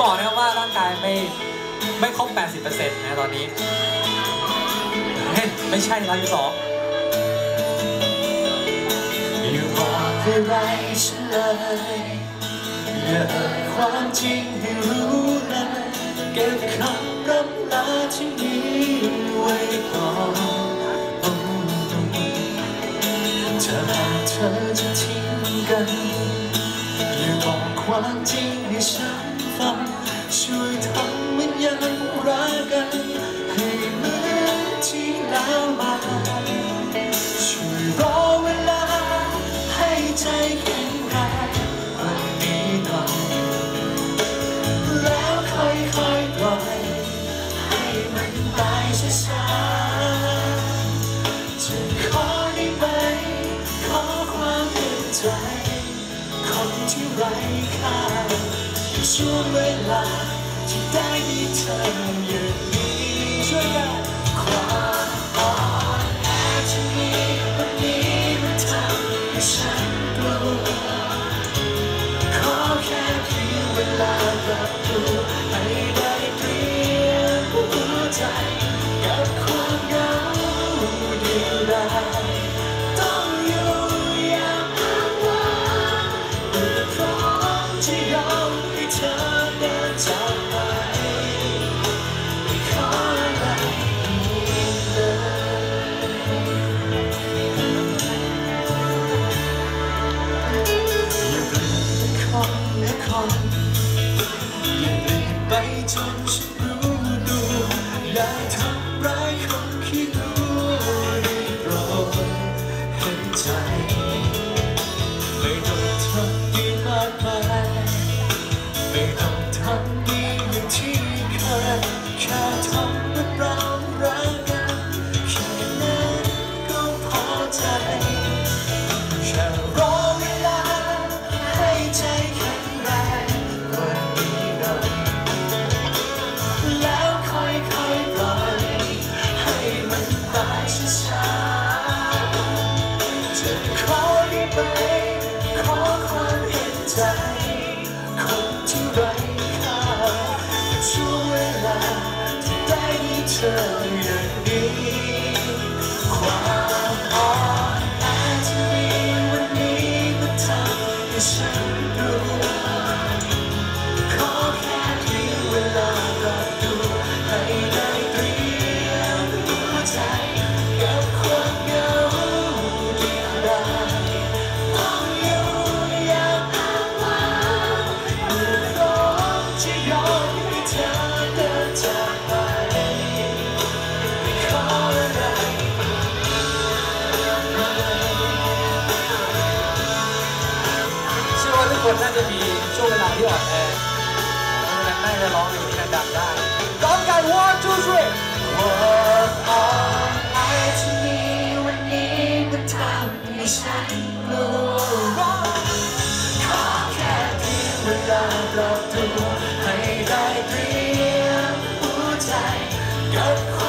บอกนะครับว่าร่างกายไม่ไม่ครบ 80%นะตอนนี้เฮ้ยไม่ใช่ร้ายที่สองอย่าบอกอะไรฉันเลยอย่าเอ่ยความจริงให้รู้เลยเก็บคำรำลาที่มีไว้ก่อนถ้าเธอจะทิ้งกันอย่าบอกความจริงให้ฉันังช่วยทำเหมันยังรักกัน ให้เหมือนที่แล้วมาช่วยรอเวลาให้ใจแข็งแรงวันนี้หน่อยแล้วค่อยๆปล่อยให้มันตาช้าๆจะขอได้ไหมขอความเห็นใจ คนที่ไร้ค่า ในช่วงเวลาที่ได้มีเธออย่างนี้ช่วยกันคว อย่าเปลี่ยนไปจนฉันรู้ตัวอย่าทำร้ายคนที่รู้ได้ ขอความเห็นใจ คนที่ไร้ค่าช่วงเวลาที่ได้มีเธอ คนน่าจะมีช่วงเวลาที่อ่อนแอเพราะฉะนั้นน่าจะร้องเพลงนี้ดังๆได้ร้องกัน one two three ความอ่อนแอที่มีวันนี้มันทำให้ฉันกลัวขอแค่เพียงเวลารับรู้ให้ได้เตรียมหัวใจกับ